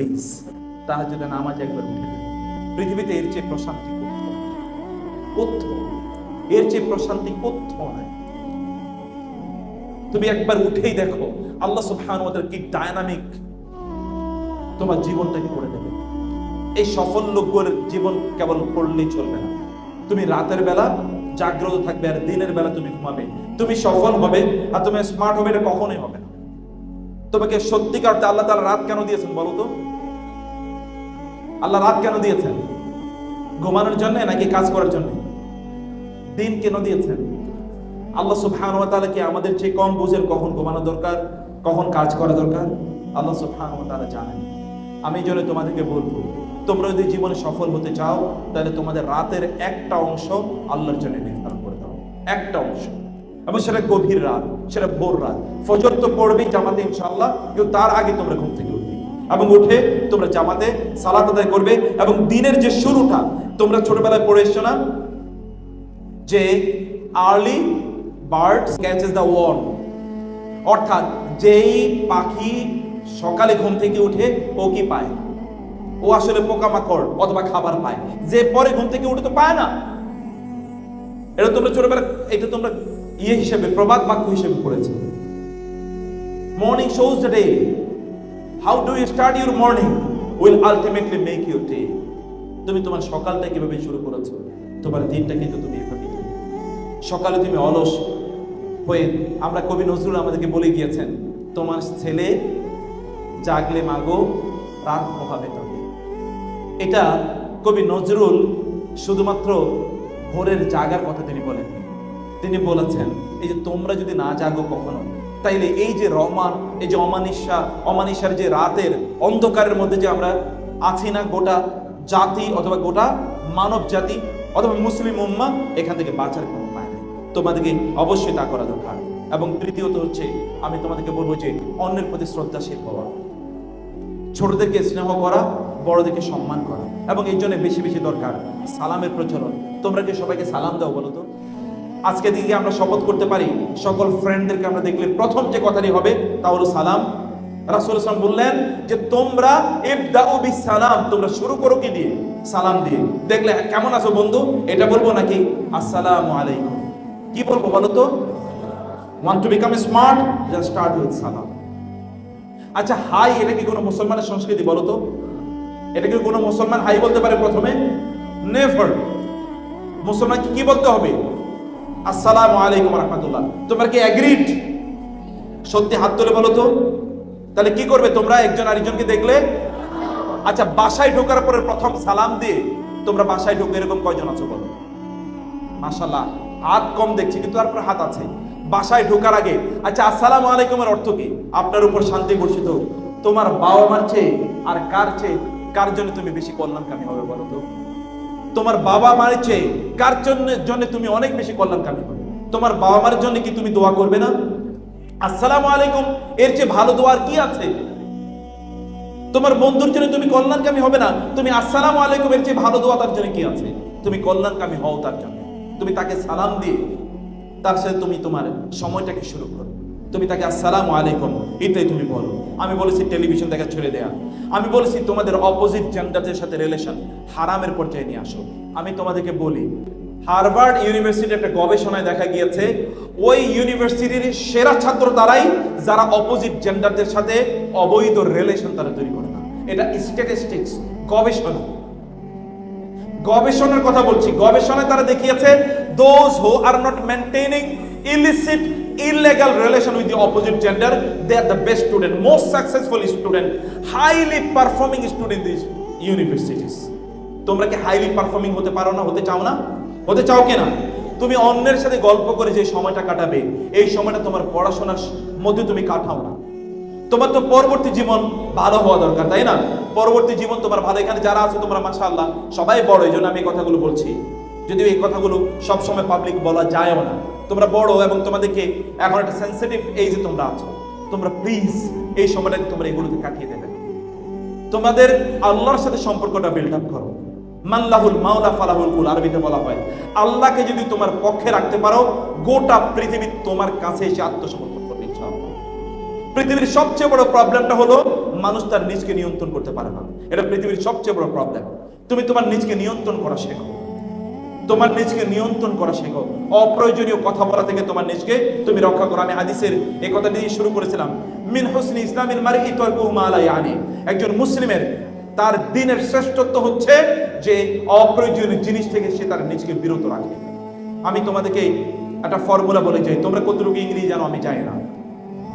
Please, তাহার জন্য নামাজ একবার উঠে পৃথিবীতে এর চেয়ে প্রশান্তি কোথাও। এর চেয়ে প্রশান্তি কোথাও নাই। তুমি একবার উঠেই দেখো, আল্লাহ সুবহানাহু ওয়া তাআলা কি ডায়নামিক তোমার জীবনটাকে করে দেবে। এই সফল লোকগুলোর জীবন কেবল পড়লেই চলবে না। তুমি রাতের বেলা জাগ্রত থাকবে আর দিনের বেলা তুমি ঘুমাবে। তুমি সফল হবে আর তুমি স্মার্ট হবে এটা কখনোই হবে না। তোমাকে সত্যিকার আল্লাহ তাআলা রাত কেন দিয়েছেন বলো তো? আল্লাহ রাত কেন দিয়েছেন? ঘুমানোর জন্য নাকি কাজ করার জন্য? দিন কেন দিয়েছেন? আল্লাহ সুবহানাহু ওয়া কি আমাদের চেয়ে কম বুঝেন কখন ঘুমানো দরকার, কখন কাজ করা দরকার? আল্লাহ ওয়া তাআলা জানেন। আমি জন্য তোমাদেরকে বলব, তোমরা যদি জীবনে সফল হতে চাও, তাহলে তোমাদের রাতের একটা অংশ আল্লাহর জন্য নির্ধারণ করে দাও। একটা অংশ। এবং সেটা গভীর রাত, সেটা ভোর রাত। ফজর তো পড়বেই জামাতে ইনশাআল্লাহ, কিন্তু তার আগে তোমরা ঘুম থেকে এবং উঠে তোমরা জামাতে সালাত আদায় করবে এবং দিনের যে শুরুটা, তোমরা ছোটবেলায় পড়ে এসছো না? যে early bird catches the worm অর্থাৎ যেই পাখি সকালে ঘুম থেকে উঠে ও কি পায়? ও আসলে পোকামাকড় অথবা খাবার পায়। যে পরে ঘুম থেকে উঠে তো পায় না। এটা তোমরা ছোটবেলা এটা তোমরা ইয়ে হিসেবে, প্রবাদ বাক্য হিসেবে পড়েছো। Morning shows day how do you start your morning will ultimately make your day তুমি তোমার সকালটা কীভাবে শুরু করেছ? তোমার দিনটা কিন্তু তুমি এভাবে সকালে তুমি অলস হয়ে, আমরা কবি নজরুল আমাদেরকে বলে গিয়েছেন, তোমার ছেলে জাগলে মাগো, রাত পোহাবে তবে। এটা কবি নজরুল শুধুমাত্র ভোরের জাগার কথা তিনি বলেননি। তিনি বলেছেন, এই যে তোমরা যদি না জাগো কখনো তাইলে এই যে রমান এই যে অমানিসা অমানিসার যে রাতের অন্ধকারের মধ্যে যে আমরা আছি না, গোটা জাতি অথবা গোটা মানব জাতি অথবা মুসলিম উম্মা এখান থেকে বাঁচার কোনো উপায় নেই। তোমাদেরকে অবশ্যই তা করা দরকার। এবং তৃতীয়ত হচ্ছে, আমি তোমাদেরকে বলব যে অন্যের প্রতি শ্রদ্ধাশীল হওয়া। ছোটদেরকে স্নেহ করা, বড়দেরকে সম্মান করা। এবং এই জন্য বেশি বেশি দরকার সালামের প্রচলন। তোমরা কি সবাইকে সালাম দাও বলো তো? আজকে দিকে আমরা শপথ করতে পারি, সকল ফ্রেন্ডদেরকে আমরা দেখলে প্রথম যে কথাটি হবে, তা হলো সালাম। রাসূল সাল্লাম বললেন যে, তোমরা ইবদাউ বিস সালাম তোমরা শুরু করো কি দিয়ে? সালাম দিয়ে। দেখলে কেমন আছো বন্ধু? এটা বলব নাকি? আসসালামু আলাইকুম। কি বলব বলো তো? Want to become smart just start with সালাম আচ্ছা হাই, এটা কি কোনো মুসলমানের সংস্কৃতি বলো তো? এটা কি কোনো মুসলমান হাই বলতে পারে প্রথমে? নেভার মুসলমান কি বলতে হবে? আসসালামু আলাইকুম রহমতুল্লাহ। তোমরা কি অ্যাগ্রিড সত্যি হাত তুলে বলো তো। তাহলে কি করবে তোমরা? একজন আরেকজনকে দেখলে? আচ্ছা বাসায় ঢোকার পরে প্রথম সালাম দিয়ে তোমরা বাসায় ঢুকে এরকম কয়জন আছো বলো? মাশাল্লাহ হাত কম দেখছি, কিন্তু তারপর হাত আছে। বাসায় ঢোকার আগে আচ্ছা আসসালামু আলাইকুমের অর্থ কি? আপনার উপর শান্তি বর্ষিত তোমার বাবা মার চেয়ে আর কার চেয়ে, কার জন্য তুমি বেশি কল্যাণকামী হবে বলো তো? তোমার বাবা মার চেয়ে কার জন্য তুমি অনেক বেশি কল্যাণকামী হবে? তোমার বাবা মার জন্য কি তুমি দোয়া করবে না? আসসালামু আলাইকুম, এর চেয়ে ভালো দোয়ার কি আছে? তোমার বন্ধুর জন্য তুমি কল্যাণকামী হবে না, তুমি আসসালামু আলাইকুম, এর চেয়ে ভালো দোয়া তার জন্য কি আছে? তুমি কল্যাণকামী হও তার জন্য। তুমি তাকে সালাম দিয়ে তার সাথে তুমি তোমার সময়টাকে শুরু করো। তুমি তাকে আসসালামু আলাইকুম, এটাই তুমি বলো। আমি বলেছি, টেলিভিশন দেখা ছেড়ে দেয়া। আমি বলেছি, তোমাদের অপোজিট জেন্ডারদের সাথে রিলেশন হারামের পর্যায়ে নিয়ে আসো। আমি তোমাদেরকে বলি, হার্ভার্ড ইউনিভার্সিটির একটা গবেষণায় দেখা গিয়েছে, ওই ইউনিভার্সিটির সেরা ছাত্র তারাই যারা অপোজিট জেন্ডারদের সাথে অবৈধ রিলেশন তারা তৈরি করে না। এটা স্ট্যাটিস্টিক্স গবেষণা। গবেষণার কথা বলছি, গবেষণায় তারা দেখিয়েছে those who are not maintaining illicit illegal relation with the opposite gender they are the best student most successful student highly performing student this universities তোমরা কি হাইলি পারফর্মিং হতে পারো না, হতে চাও না? হতে চাও কিনা তুমি অন্যের সাথে গল্প করে যে সময়টা কাটাবে, এই সময়টা তোমার পড়াশোনার মধ্যে তুমি কাটাও না। তোমার তো পরবর্তী জীবন ভালো হওয়া দরকার, তাই না? পরবর্তী জীবন তোমার ভালো, এখানে যারা আছে তোমরা, মাশাআল্লাহ, সবাই বড়, এই জন্য আমি এই কথাগুলো বলছি। যদিও এই কথাগুলো সবসময় পাবলিক বলা যায়ও না। তোমরা বড় এবং তোমাদেরকে এখন একটা সেন্সিটিভ এই যে তোমরা আছো। তোমরা প্লিজ এই সময়টাকে তোমরা এগুলোতে কাটিয়ে দেবে। তোমাদের আল্লাহর সাথে সম্পর্কটা বিল্ড আপ করো। মাল্লাহুল মাওলা ফালাহুল কুল আরবিতে বলা হয়। আল্লাহকে যদি তোমার পক্ষে রাখতে পারো, গোটা পৃথিবী তোমার কাছে এসে আত্মসমর্পণ করবে পৃথিবীর সবচেয়ে বড় প্রবলেমটা হলো, মানুষ তার নিজকে নিয়ন্ত্রণ করতে পারে না। এটা পৃথিবীর সবচেয়ে বড় প্রবলেম তুমি তোমার নিজকে নিয়ন্ত্রণ করা শেখো তোমার নিজকে নিয়ন্ত্রণ করা শেখো। অপ্রয়োজনীয় কথা বলা থেকে তোমার নিজকে তুমি রক্ষা করো। আমি হাদিসের এই কথা দিয়ে শুরু করেছিলাম। মিন হোসনি ইসলামের মারি ইতর্কু মালা ইয়ানি। একজন মুসলিমের তার দিনের শ্রেষ্ঠত্ব হচ্ছে যে অপ্রয়োজনীয় জিনিস থেকে সে তার নিজকে বিরত রাখে। আমি তোমাদেরকে একটা ফর্মুলা বলে যাই। তোমরা কতটুকু ইংরেজি জানো আমি জানি না।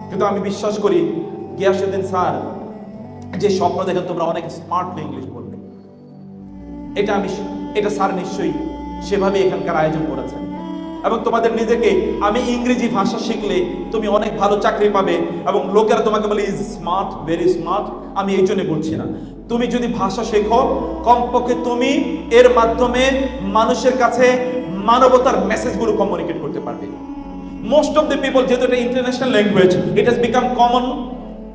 কিন্তু আমি বিশ্বাস করি, গিয়াসুদ্দিন স্যার যে স্বপ্ন দেখেন, তোমরা অনেক স্মার্টলি ইংলিশ বলবে। এটা আমি, এটা স্যার নিশ্চয়ই সেভাবে এখানকার আয়োজন করেছেন। এবং তোমাদের নিজেকে, আমি ইংরেজি ভাষা শিখলে তুমি অনেক ভালো চাকরি পাবে এবং লোকেরা তোমাকে বলে ইজ স্মার্ট ভেরি স্মার্ট আমি এই জন্য বলছি না। তুমি যদি ভাষা শেখো, কমপক্ষে তুমি এর মাধ্যমে মানুষের কাছে মানবতার মেসেজগুলো কমিউনিকেট করতে পারবে। মোস্ট অফ দ্য পিপল যেহেতু এটা international language it has become common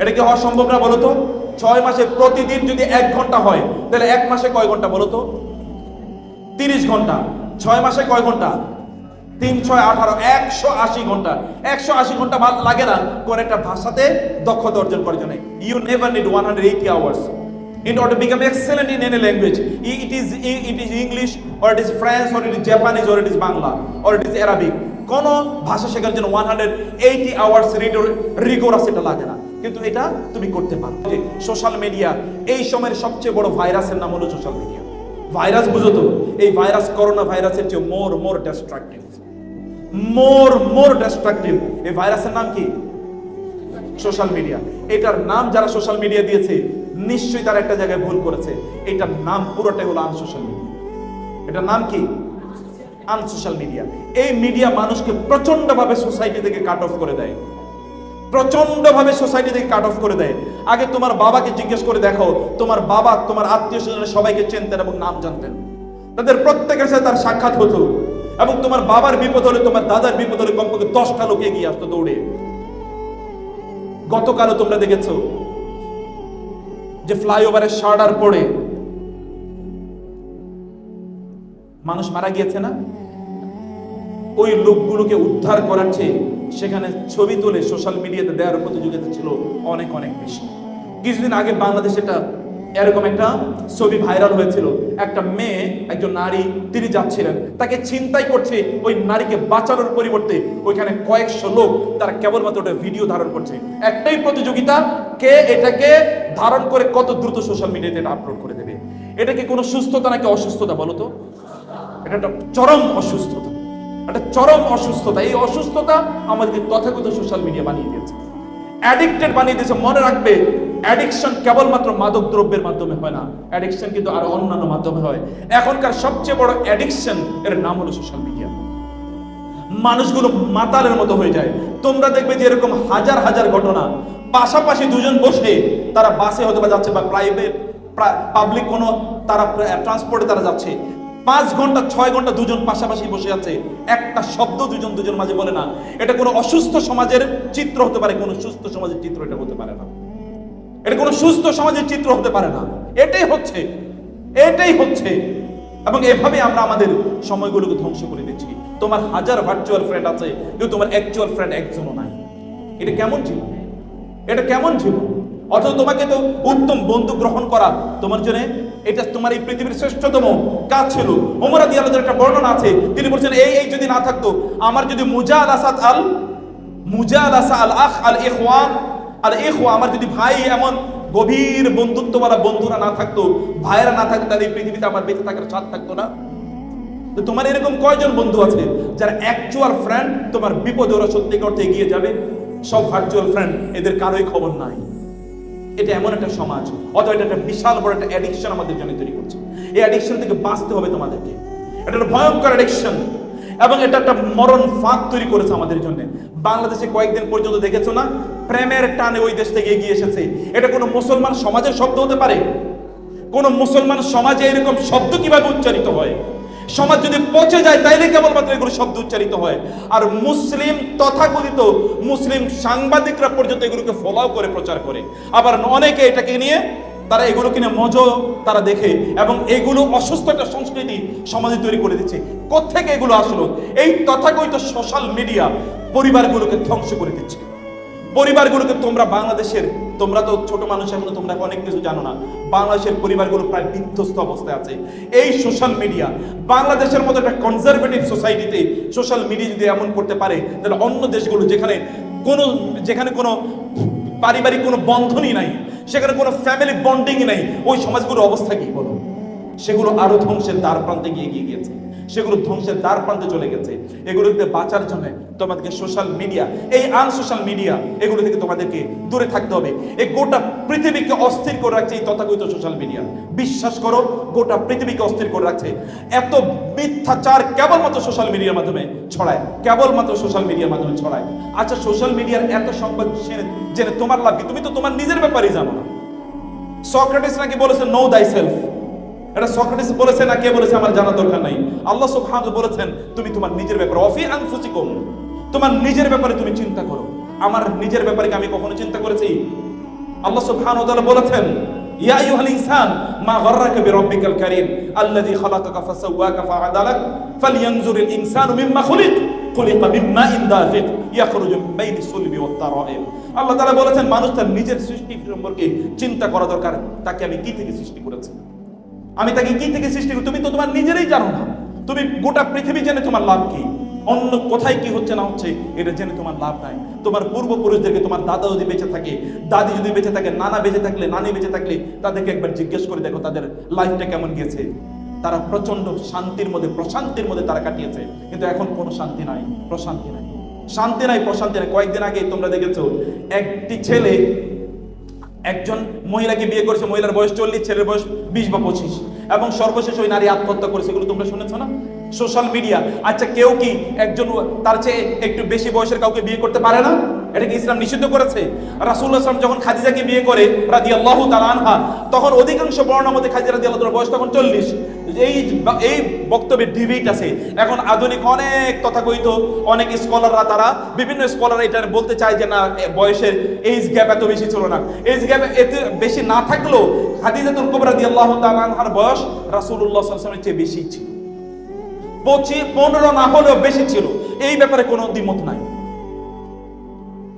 এটা কি হওয়া সম্ভব না বলো তো? ছয় মাসে প্রতিদিন যদি এক ঘণ্টা হয়, তাহলে এক মাসে কয় ঘণ্টা বলো তো? তিরিশ ঘণ্টা। ছয় মাসে কয় ঘণ্টা? তিন, ছয়, আঠারো, একশো আশি ঘণ্টা। একশো আশি ঘণ্টা ভালো লাগে না, কোন একটা ভাষাতে দক্ষতা অর্জন করার জন্য। You never need one hundred eighty hours in order to become excellent in any language, it is it is english, or it is french or it japanese, or it is bangla, or it is arabic. কোন ভাষা শেখার জন্য 180 hours rigorous এটা লাগে না। কিন্তু এটা তুমি করতে পারো। যে সোশ্যাল মিডিয়া এই সময়ের সবচেয়ে বড় ভাইরাসের নাম হলো সোশ্যাল মিডিয়া ভাইরাস বুঝো তো, এই ভাইরাস করোনা ভাইরাসের চেয়ে মোর মোর ডিস্ট্রাকটিভ মোর মোর ডিস্ট্রাকটিভ এই ভাইরাসের নাম কি? সোশ্যাল মিডিয়া এটার নাম যারা সোশ্যাল মিডিয়া দিয়েছে, নিশ্চয়ই তারা একটা জায়গায় ভুল করেছে। এটার নাম পুরোটাই হলো আনসোশ্যাল মিডিয়া এটার নাম কি? আনসোশ্যাল মিডিয়া এই মিডিয়া মানুষকে প্রচন্ডভাবে সোসাইটি থেকে কাট অফ করে দেয়। প্রচন্ডভাবে সোসাইটি থেকে কাট অফ করে দেয়। আগে তোমার বাবাকে জিজ্ঞেস করে দেখো, তোমার বাবা, তোমার আত্মীয় স্বজনের সবাইকে চিনতেন এবং নাম জানতেন। তাদের প্রত্যেকের সাথে তার সাক্ষাৎ হতো এবং তোমার বাবার বিপদ হলে, তোমার দাদার বিপদ হলে কমপক্ষে দশটা লোক এগিয়ে আসতো দৌড়ে। গতকালও তোমরা দেখেছ যে ফ্লাইওভারের শার্ডার পড়ে মানুষ মারা গিয়েছে না? ওই লোকগুলোকে উদ্ধার করার চেয়ে সেখানে ছবি তুলে সোশ্যাল মিডিয়াতে দেওয়ার প্রতিযোগিতা ছিল অনেক অনেক বেশি। কিছুদিন আগে বাংলাদেশে একটা এরকম একটা ছবি ভাইরাল হয়েছিল। একটা মেয়ে, একজন নারী, তিনি যাচ্ছিলেন। তাকে চিন্তাই করছে ওই নারীকে বাঁচানোর পরিবর্তে ওইখানে কয়েকশো লোক তারা কেবলমাত্র ওটা ভিডিও ধারণ করছে। একটাই প্রতিযোগিতা, কে এটাকে ধারণ করে কত দ্রুত সোশ্যাল মিডিয়াতে এটা আপলোড করে দেবে? এটা কি কোনো সুস্থতা নাকি অসুস্থতা বলো তো? এটা একটা চরম অসুস্থতা। একটা চরম অসুস্থতা। এই অসুস্থতা আমাদেরকে তথাকথিত সোশ্যাল মিডিয়া বানিয়ে দিয়েছে। অ্যাডিক্টেড বানিয়ে দিয়েছে। মনে রাখবে অ্যাডিকশন কেবলমাত্র মাদক দ্রব্যের মাধ্যমে হয় না। অ্যাডিকশন কিন্তু আরও অন্যান্য মাধ্যমে হয়। এখনকার সবচেয়ে বড় অ্যাডিকশন এর নাম হলো সোশ্যাল মিডিয়া। মানুষগুলো মাতালের মতো হয়ে যায়। তোমরা দেখবে যে এরকম হাজার হাজার ঘটনা। পাশাপাশি দুজন বসে তারা বাসে হয়তো বা যাচ্ছে বা প্রাইভেট পাবলিক কোনো তারা ট্রান্সপোর্টে তারা যাচ্ছে। পাঁচ ঘণ্টা, ছয় ঘণ্টা দুজন পাশাপাশি বসে আছে। একটা শব্দ দুজন দুজন মাঝে বলে না। এটা কোনো অসুস্থ সমাজের চিত্র হতে পারে, কোনো সুস্থ সমাজের চিত্র এটা হতে পারে না। এটা কোনো সুস্থ সমাজের চিত্র হতে পারে না। এটাই হচ্ছে এটাই হচ্ছে। এবং এভাবে আমরা আমাদের সময়গুলোকে ধ্বংস করে দিচ্ছি। তোমার হাজার ভার্চুয়াল ফ্রেন্ড আছে, কিন্তু তোমার অ্যাকচুয়াল ফ্রেন্ড একজনও নাই। এটা কেমন জীবন এটা কেমন জীবন অথচ তোমাকে তো উত্তম বন্ধু গ্রহণ করা, তোমার জন্য এটা তোমার এই পৃথিবীর শ্রেষ্ঠতম কাজ ছিল ওমরা দিয়ালদের একটা বর্ণনা আছে, তিনি বলছেন, এই এই যদি না থাকতো, আমার যদি মুজা আল আসাদ আল মুজা আল আসা আল আখ আল আর এখো আমার যদি ভাই এমন গভীর বন্ধুত্বওয়ালা বন্ধুরা না থাকতো, ভাইয়েরা না থাকতো, তাহলে এই পৃথিবীতে আমার বেঁচে থাকার স্বাদ থাকতো না? তো তোমার এরকম কয়জন বন্ধু আছে, যারা অ্যাকচুয়াল ফ্রেন্ড তোমার বিপদে ওরা সত্যি করতে এগিয়ে যাবে? সব ভার্চুয়াল ফ্রেন্ড এদের কারোই খবর নাই। এটা এমন একটা সমাজ, অথবা এটা একটা বিশাল বড় একটা অ্যাডিকশন আমাদের জন্য তৈরি করছে। এই অ্যাডিকশন থেকে বাঁচতে হবে তোমাদেরকে। এটা ভয়ঙ্কর অ্যাডিকশন এবং এটা একটা মরণ ফাঁক তৈরি করেছে আমাদের জন্য। বাংলাদেশে কয়েকদিন পর্যন্ত দেখেছ না? প্রেমের টানে ওই দেশ থেকে এগিয়ে এসেছে। এটা কোনো মুসলমান সমাজের শব্দ হতে পারে? কোনো মুসলমান সমাজে এরকম শব্দ কীভাবে উচ্চারিত হয়? সমাজ যদি পচে যায়, তাইলে কেবলমাত্র এগুলো শব্দ উচ্চারিত হয়। আর মুসলিম তথাকথিত মুসলিম সাংবাদিকরা পর্যন্ত এগুলোকে ফলো করে, প্রচার করে। আবার অনেকে এটাকে নিয়ে তারা এগুলো কিনে মজ তারা দেখে এবং এগুলো অসুস্থ একটা সংস্কৃতি সমাজে তৈরি করে দিচ্ছে। কোথেকে এগুলো আসলো? এই তথাকথিত সোশ্যাল মিডিয়া পরিবারগুলোকে ধ্বংস করে দিচ্ছে। পরিবারগুলোকে তোমরা বাংলাদেশের তোমরা তো ছোট মানুষ, এখন তোমরা অনেক কিছু জানো না। বাংলাদেশের পরিবারগুলো প্রায় বিধ্বস্ত অবস্থায় আছে। এই সোশ্যাল মিডিয়া বাংলাদেশের মতো একটা কনজারভেটিভ সোসাইটিতে সোশ্যাল মিডিয়া যদি এমন করতে পারে, তাহলে অন্য দেশগুলো যেখানে কোনো যেখানে কোনো পারিবারিক কোনো বন্ধনই নাই, সেখানে কোনো ফ্যামিলি বন্ডিং নাই, ওই সমাজগুলোর অবস্থা কি বলো? সেগুলো আরও ধ্বংসের দ্বার প্রান্তে গিয়ে এগিয়ে গিয়েছে। সেগুলো ধ্বংসের দ্বার প্রান্তে চলে গেছে। এগুলো থেকে বাঁচার জন্য তোমাদেরকে সোশ্যাল মিডিয়া এই আন সোশ্যাল মিডিয়া এগুলো থেকে তোমাদেরকে দূরে থাকতে হবে। এই গোটা পৃথিবীকে অস্থির করে রাখছে এই তথাকথিত সোশ্যাল মিডিয়া বিশ্বাস করো, গোটা পৃথিবীকে অস্থির করে রাখছে। এত মিথ্যাচার কেবলমাত্র সোশ্যাল মিডিয়ার মাধ্যমে ছড়ায়, কেবলমাত্র সোশ্যাল মিডিয়ার মাধ্যমে ছড়ায়। আচ্ছা সোশ্যাল মিডিয়ার এত সংবাদ জেনে তোমার লাভ কি? তুমি তো তোমার নিজের ব্যাপারেই জানো না। সক্রেটিস নাকি বলেছে নো দাই সেলফ এটা সক্রেটিস বলেছে না কে বলেছে আমার দরকার নাই। আল্লাহ সুবহানাহু বলেছেন, তুমি তোমার নিজের ব্যাপারে অফি আনফুসিকুম, তোমার নিজের ব্যাপারে তুমি চিন্তা করো। আমার নিজের ব্যাপারে আমি কখনো চিন্তা করেছি? আল্লাহ সুবহানাহু ওয়া তাআলা বলেছেন, ইয়া আইয়ুহাল ইনসান, মা গাররাকা বিরাব্বিকাল কারীম, আল্লাযী খালাকাকা ফাসাওয়াকা ফাআদালাক ইনসানু মিম্মা খুলিক, খুলিকা দাফিক, ইয়াখরুজু মিন সুলবি ওয়াত আল্লাহ তাআলা বলেছেন, মানুষ তার নিজের সৃষ্টি সম্পর্কে চিন্তা করা দরকার, তাকে আমি কি থেকে সৃষ্টি করেছি? আমি তাকে কি থেকে সৃষ্টি করি? তুমি তো তোমার নিজেরই জানো না। তুমি গোটা পৃথিবী জেনে তোমার লাভ কি? অন্য কোথায় কি হচ্ছে না হচ্ছে, এটা জেনে তোমার লাভ নাই। তোমার পূর্বপুরুষদেরকে তোমার দাদা যদি বেঁচে থাকে, দাদি যদি বেঁচে থাকে, নানা বেঁচে থাকলে, নানি বেঁচে থাকলে, তাদেরকে একবার জিজ্ঞেস করে দেখো তাদের লাইফটা কেমন গিয়েছে। তারা প্রচণ্ড শান্তির মধ্যে, প্রশান্তির মধ্যে তারা কাটিয়েছে। কিন্তু এখন কোনো শান্তি নাই, প্রশান্তি নাই। শান্তি নাই, প্রশান্তি নাই। কয়েকদিন আগে তোমরা দেখেছ, একটি ছেলে একজন মহিলাকে বিয়ে করেছে, মহিলার বয়স চল্লিশ, ছেলের বয়স বিশ বা পঁচিশ। এবং সর্বশেষ ওই নারী আত্মহত্যা করেছে, এগুলো তোমরা শুনেছ না? Social media. আচ্ছা কেউ কি একজন তার চেয়ে একটু বেশি বয়সের কাউকে বিয়ে করতে পারে না? এটা কি ইসলাম নিষিদ্ধ করেছে? রাসুল্লাহ আসলাম যখন খাদিজাকে বিয়ে করে রাদি আল্লাহ আনহা, তখন অধিকাংশ বর্ণার মধ্যে খাদিজা রাদি আল্লাহ বয়স তখন চল্লিশ। এই এই বক্তব্যের ডিবেট আছে। এখন আধুনিক অনেক তথাকথিত অনেক স্কলাররা তারা, বিভিন্ন স্কলার এটা বলতে চায় যে, না বয়সের এইজ গ্যাপ এত বেশি ছিল না। এইজ গ্যাপ এত বেশি না থাকলেও খাদিজাতুল কুবরা দিয়ে আল্লাহ তাআলার বয়স রাসূলুল্লাহ সাল্লাল্লাহু আলাইহি চেয়ে বেশি ছিল। পঁচিশ পনেরো না হলেও বেশি ছিল। এই ব্যাপারে কোনো দ্বিমত নাই।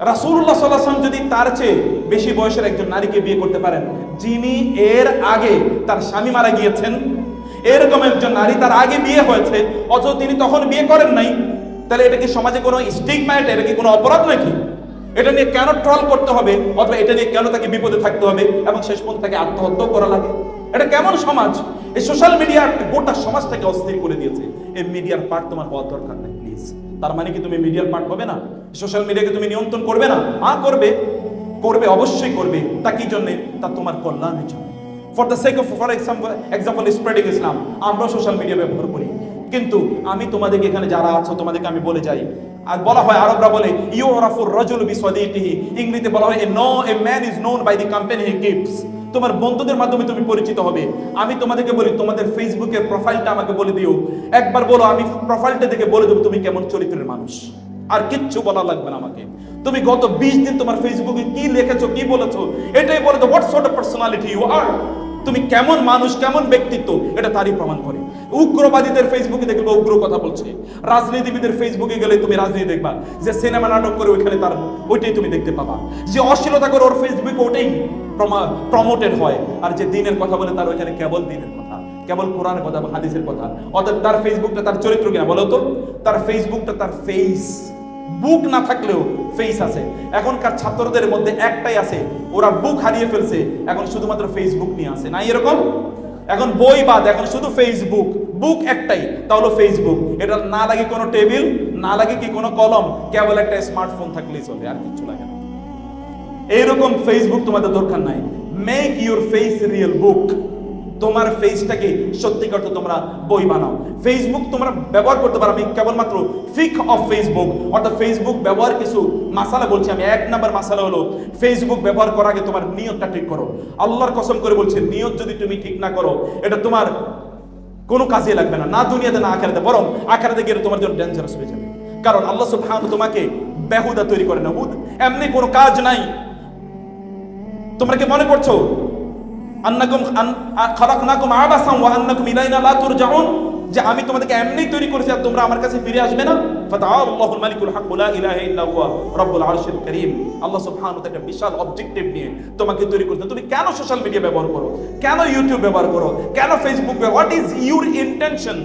আলাইহি ওয়াসাল্লাম যদি তার চেয়ে বেশি বয়সের একজন নারীকে বিয়ে করতে পারেন, যিনি এর আগে তার স্বামী মারা গিয়েছেন, এরকম একজন নারী তার আগে বিয়ে হয়েছে, অথচ তিনি তখন বিয়ে করেন নাই, তাহলে এটা কি সমাজে কোনো স্টিগমা এটা কি কোনো অপরাধ নাকি? এটা নিয়ে কেন ট্রল করতে হবে? অথবা এটা নিয়ে কেন তাকে বিপদে থাকতে হবে? এবং শেষ পর্যন্ত তাকে আত্মহত্যা করা লাগে। এটা কেমন সমাজ? এই সোশ্যাল মিডিয়া গোটা সমাজটাকে অস্থির করে দিয়েছে। এই মিডিয়ার পার্ট তোমার হওয়ার দরকার নেই প্লিজ তার মানে কি তুমি মিডিয়ার পার্ট হবে না? সোশ্যাল মিডিয়াকে তুমি নিয়ন্ত্রণ করবে না? হ্যাঁ করবে। করবে, অবশ্যই করবে। তা কি জন্যে? তা তোমার কল্যাণের জন্য। For the sake of for example example spreading Islam আমরা সোশ্যাল মিডিয়া ব্যবহার করি। কিন্তু আমি তোমাদেরকে এখানে যারা আছো, তোমাদেরকে আমি বলে যাই। আর বলা হয়, আরবরা বলে ইউ রাফুর রজুল বিসওয়াদিতিহি ইংরেজিতে বলা হয়, a no, a man is known by the company he gives. তোমার বন্ধুদের মাধ্যমে তুমি পরিচিত হবে। আমি তোমাদেরকে বলি, তোমাদের ফেসবুকের প্রোফাইলটা আমাকে বলে দিও। একবার বলো, আমি প্রোফাইলটা দেখে বলে দেবো, তুমি কেমন চরিত্রের মানুষ। আর কিচ্ছু বলা লাগবে না আমাকে। তুমি গত বিশ দিন তোমার ফেসবুকে কি লিখেছো, কি বলেছ, এটাই বলে তো what sort of personality you are? তুমি কেমন মানুষ, কেমন ব্যক্তিত্ব, এটা তারই প্রমাণ করে। উগ্রবাদীদের ফেসবুকে দেখবে উগ্র কথা বলছে। রাজনীতিবিদের ফেসবুকে গেলে তুমি রাজনীতি দেখবা। যে সিনেমা নাটক করে ওইখানে তার ওইটাই তুমি দেখতে পাবা। যে অশ্লীলতা করে ওর ফেসবুকে ওটাই প্রমোটেড হয়। আর যে দিনের কথা বলে তার ওইখানে কেবল দিনের কথা। কেবল কোরআনের কথা বা হাদিসের কথা। অর্থাৎ তার ফেসবুকটা তার চরিত্র কিনা বলো তো? তার ফেসবুকটা তার ফেস বুক না থাকলেও ফেস আছে। এখনকার ছাত্রদের মধ্যে একটাই আছে। ওরা বুক হারিয়ে ফেলছে। এখন শুধুমাত্র ফেসবুক নিয়ে আসে না এরকম? এখন বই বাদ, এখন শুধু ফেসবুক বুক একটাই তাহলে ফেসবুক এটা না লাগে কোনো টেবিল, না লাগে কি কোনো কলম, কেবল একটা স্মার্টফোন থাকলেই চলে, আর কিছু লাগে না। এইরকম ফেসবুক তোমাদের দরকার নাই। Make your face real book তোমার ফেসটাকে সত্যিকার তো তোমরা বই বানাও। ফেসবুক তোমরা ব্যবহার করতে পারো। আমি কেবলমাত্র ফিক অফ ফেসবুক অর্থাৎ ফেসবুক ব্যবহার কিছু মাসালা বলছি আমি। এক নাম্বার মাসালা হলো ফেসবুক ব্যবহার করার আগে তোমার নিয়তটা ঠিক করো। আল্লাহর কসম করে বলছে, নিয়ত যদি তুমি ঠিক না করো, এটা তোমার কোনো কাজে লাগবে না। না দুনিয়াতে, না আখেরাতে, বরং আখেরাতে গেলে তোমার জন্য ডেঞ্জারাস হয়ে যাবে। কারণ আল্লাহ সুবহানাহু তোমাকে বেহুদা তৈরি করে না। এমনি কোনো কাজ নাই। তোমরা কি মনে করছ? আন্নাকুম খালাকনাকুম আবাসাম ওয়া আন্নাকুম ইলাইনা লা তুরজাউন। যে আমি তোমাদেরকে এমনি তৈরি করেছি আর তোমরা আমার কাছে ফিরে আসবে না। ফাতাআল্লাহুল মালিকুল হক, লা ইলাহা ইল্লা হুয়া আরশিল আল্লাহ সুবহানাহু ওয়া বিশাল অবজেক্টিভ নিয়ে তোমাকে তৈরি করেছে তুমি কেন সোশ্যাল মিডিয়া ব্যবহার করো? কেন ইউটিউব ব্যবহার করো? কেন ফেসবুক ব্যবহার হোয়াট ইজ ইউর ইন্টেনশন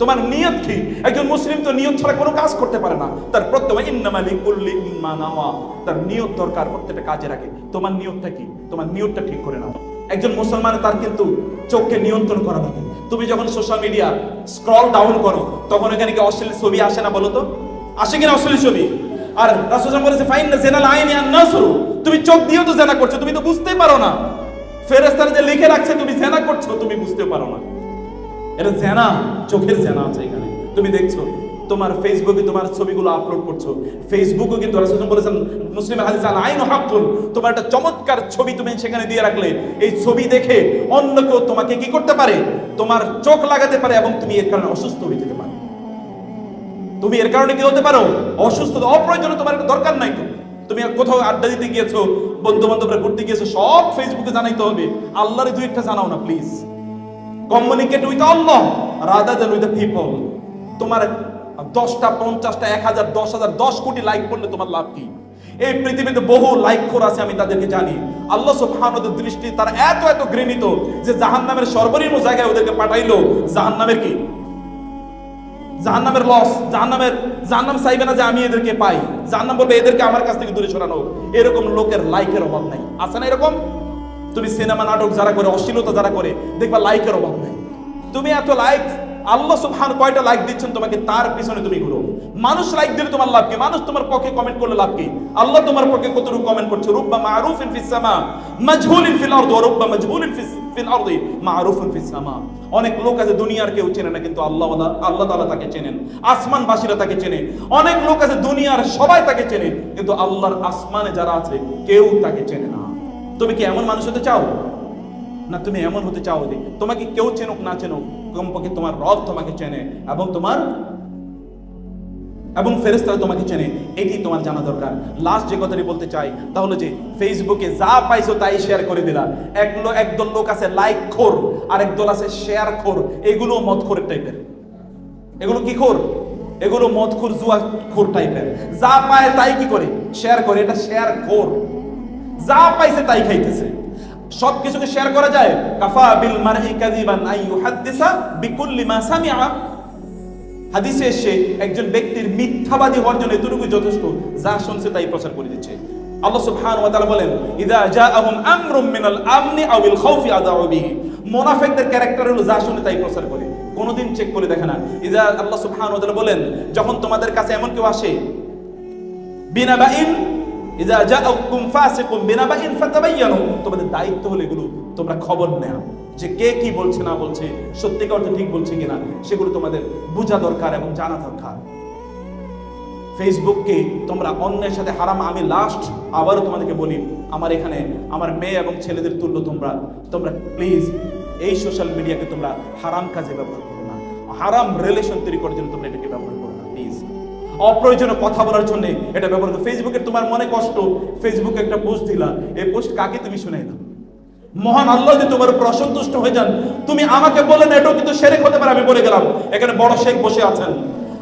তোমার নিয়ত কি? একজন মুসলিম তো নিয়ত ছাড়া কোনো কাজ করতে পারে না। তার প্রত্যেক ইন্নামা লিকুল্লি ইম্মা নাওয়া। তার নিয়ত দরকার প্রত্যেকটা কাজে রাখে। তোমার নিয়তটা কি? তোমার নিয়তটা ঠিক করে নাও। একজন মুসলমান তার কিন্তু চোখকে নিয়ন্ত্রণ করা লাগে তুমি যখন সোশ্যাল মিডিয়া স্ক্রল ডাউন করো, তখন এখানে কি অশ্লীল ছবি আসে না বলো তো? আসে কিনা অশ্লীল ছবি? আর রাসূল বলেছে ফাইন না জেনাল আইনি আর না শুরু তুমি চোখ দিয়েও তো জেনা করছ, তুমি তো বুঝতেই পারো না। ফেরেশতারা যে লিখে রাখছে, তুমি জেনা করছ, তুমি বুঝতে পারো না। এটা জেনা চোখের জেনা আছে এখানে। তুমি দেখছ তোমার ফেসবুকে তোমার ছবিগুলো আপলোড করছ। ফেসবুকে কিন্তু রাসূল বলেছেন, মুসলিম হাদিস আল আইন হাক্কুন। তোমার একটা চমৎকার ছবি তুমি সেখানে দিয়ে রাখলে। এই ছবি দেখে অন্য কেউ তোমাকে কি করতে পারে? তোমার চোখ লাগাতে পারে এবং তুমি এর কারণে অসুস্থ হয়ে যেতে পারো। তুমি এর কারণে কি হতে পারো? অসুস্থ অপ্রয়োজনে তোমার একটা দরকার নাই তো। তুমি কোথাও আড্ডা দিতে গিয়েছো বন্ধু বান্ধবরা ঘুরতে গিয়েছো, সব ফেসবুকে জানাইতে হবে। আল্লাহরে দুই একটা জানাও না please communicate with Allah rather than with the people তোমার দশটা, পঞ্চাশটা এক হাজার দশ হাজার দশ কোটি লাইক করলে তোমার লাভ কি? এই পৃথিবীতে বহু লাইক খোর আছে, আমি তাদেরকে জানি। আল্লাহ সুবহানাহুর দৃষ্টি তারা এত এত ঘৃণিত যে জাহান্নামের সর্বনিম্ন জায়গায় ওদেরকে পাঠাইলো। জাহান্নামের কি? জাহান্নামের লস জাহান্নামের জাহান্নাম চাইবে না যে আমি এদেরকে পাই। জাহান্নাম বলবে, এদেরকে আমার কাছ থেকে দূরে সরানো। এরকম লোকের লাইকের অভাব নাই। আছে না এরকম? তুমি সিনেমা নাটক যারা করে, অশ্লীলতা যারা করে, দেখবা লাইকের অভাব নাই। তুমি এত লাইক আল্লাহ সুবহান কয়টা লাইক দিচ্ছেন, তোমাকে তার পিছনে তুমি ঘুরো। মানুষ লাইক দিলে তোমার লাভ কি? মানুষ তোমার পক্ষে কমেন্ট করলে লাভ কি? আল্লাহ তোমার পক্ষে কতটুকু কমেন্ট করছে? রুব্বা মারুফিন ফিস সামা, মাজহুলিন ফিল আরদ রুব্বা মাজহুলিন ফিস, ফিল আরদি, মারুফুন ফিস সামা। অনেক লোক আছে দুনিয়ার কেউ চেনে না, কিন্তু আল্লাহ আল্লাহ তাআলা তাকে চেনেন। আসমানবাসীরা তাকে চেনে। অনেক লোক আছে দুনিয়ার সবাই তাকে চেনে, কিন্তু আল্লাহর আসমানে যারা আছে, কেউ তাকে চেনে না। তুমি কি এমন মানুষ হতে চাও? না, তুমি এমন হতে চাও তোমাকে কেউ চেনুক, না চেনুক? কমপক্ষে তোমার রব তোমাকে চেনে এবং তোমার এবং ফেরেস্তারা তোমাকে চেনে। এটি তোমার জানা দরকার। লাস্ট যে কথাটি বলতে চাই, তা হলো যে ফেসবুকে যা পাইছো তাই শেয়ার করে দিলা। একলো একদল লোক আছে লাইক খোর আর একদল আছে শেয়ার খোর। এগুলো মত খোরের টাইপের এগুলো কি খোর? এগুলো মদ খোর, জুয়া খোর টাইপের যা পায় তাই কি করে? শেয়ার করে, এটা শেয়ার খোর। যা পাইছে তাই খাইতেছে। সব কিছুকে শেয়ার করা যায়। কাফা বিল মারহি কাযিবান আই ইউহাদ্দিসা বিকুল্লি মা সামিআ। হাদিসে এসে একজন ব্যক্তির মিথ্যাবাদী হওয়ার জন্য এতটুকু যথেষ্ট, যা শুনছে তাই প্রচার করে দিচ্ছে। আল্লাহ সুবহানাহু ওয়া তাআলা বলেন, ইদা জাআহুম আমরুম মিনাল আমনি আউল খাউফি আদাউ বিহি। মুনাফিকদের ক্যারেক্টার হলো যা শুনে তাই প্রচার করে। কোনোদিন চেক করে দেখে না। ইদা আল্লাহ সুবহানাহু ওয়া তাআলা বলেন, যখন তোমাদের কাছে এমন কেউ আসে ইজা জাআকুম ফাসিকুম বিনাবাইন ফাতাবায়ানু তোমাদের দায়িত্ব হলো এগুলো, তোমরা খবর নেওয়া যে কে কি বলছে, না বলছে, সত্যিকার অর্থে ঠিক বলছে কিনা, সেগুলো তোমাদের বোঝা দরকার এবং জানা দরকার। ফেসবুককে তোমরা অন্যের সাথে হারাম, আমি লাস্ট আবারও তোমাদেরকে বলি, আমার এখানে আমার মেয়ে এবং ছেলেদের তুল্য তোমরা তোমরা প্লিজ এই সোশ্যাল মিডিয়াকে তোমরা হারাম কাজে ব্যবহার করো না। হারাম রিলেশন তৈরি করার জন্য তোমরা এটাকে ব্যবহার করো। অপ্রয়োজনীয় কথা বলার জন্য এটা ব্যবহার করো ফেসবুকে তোমার মনে কষ্ট ফেসবুকে একটা পোস্ট দিলা, এই পোস্ট কাকে তুমি শুনাই না মহান আল্লাহ যদি তোমার উপর অসন্তুষ্ট হয়ে যান, তুমি আমাকে বলেন এটাও কিন্তু সেরেক হতে পারে, আমি বলে গেলাম। এখানে বড় শেখ বসে আছেন।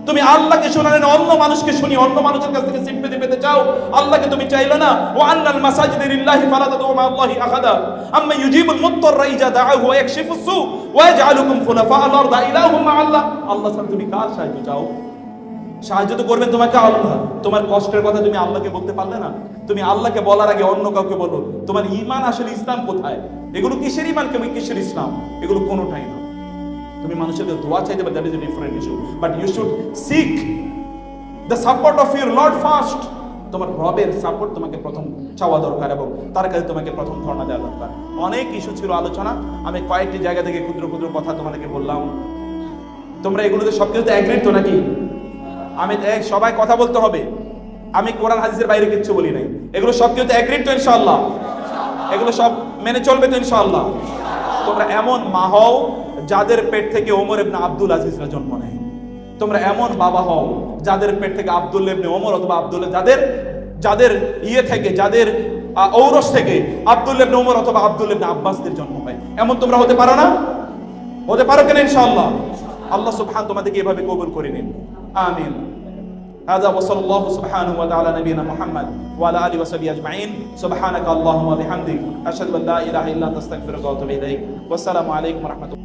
তুমি আল্লাহকে শোনালেন অন্য মানুষকে শুনি, অন্য মানুষের কাছ থেকে সিম্পেতি পেতে চাও, আল্লাহকে তুমি চাইলে না, ও আন্নাল মাসাজিদ লিল্লাহি ফালা তাদউ মা আল্লাহি আহাদা আম্মা ইউজিবুল মুত্তাররা ইজা দাআহু ওয়া ইয়াকশিফু সু, ওয়া ইয়াজআলুকুম খুলাফা আল আরদ ইলাহুম মা আল্লাহ আল্লাহ তুমি কার সাহায্য চাও? সাহায্য তো করবেন তোমাকে আল্লাহ। তোমার কষ্টের কথা তুমি আল্লাহকে বলতে পারলে না? তুমি আল্লাহকে বলার আগে অন্য কাউকে বলো, তোমার ইমান আসলে ইসলাম কোথায়? এগুলো কিসের ইমান কেমন কিসের ইসলাম? এগুলো কোনোটাই না। তুমি মানুষের দোয়া চাইতে পারো that is different issue but you should seek the support of your lord first তোমার রবের সাপোর্ট তোমাকে প্রথম চাওয়া দরকার এবং তার কাছে তোমাকে প্রথম ধর্ণা দেওয়া দরকার। অনেক ইস্যু ছিল আলোচনা। আমি কয়েকটি জায়গা থেকে ক্ষুদ্র ক্ষুদ্র কথা তোমাদেরকে বললাম। তোমরা এগুলোতে সব কিছুতে অ্যাগ্রিড তো নাকি? আমি সবাই কথা বলতে হবে। আমি কোরআন হাদিসের বাইরে কিচ্ছু বলি নাই। এগুলো সব কিছুতে অ্যাগ্রিড তো ইনশাআল্লাহ। এগুলো সব মেনে চলবে তো ইনশাআল্লাহ। তোমরা এমন মা হও যাদের পেট থেকে ওমর ইবনে আব্দুল আজিজরা জন্ম নেয়। তোমরা এমন বাবা হও যাদের পেট থেকে আব্দুল ইবনে ওমর অথবা আব্দুল যাদের যাদের ইয়ে থেকে, যাদের ঔরস থেকে আব্দুল ইবনে ওমর অথবা আব্দুল ইবনে আব্বাসদের জন্ম হয়। এমন তোমরা হতে পারো না? হতে পারো কেন ইনশাআল্লাহ? আল্লাহ সুবহান তোমাদেরকে এভাবে কবুল করে নিন। আমিন। هذا وصلى الله سبحانه وتعالى نبينا محمد وعلى آله وصحبه أجمعين. سبحانك اللهم وبحمدك أشهد أن لا إله إلا أنت أستغفرك وأتوب إليك. والسلام عليكم ورحمة الله.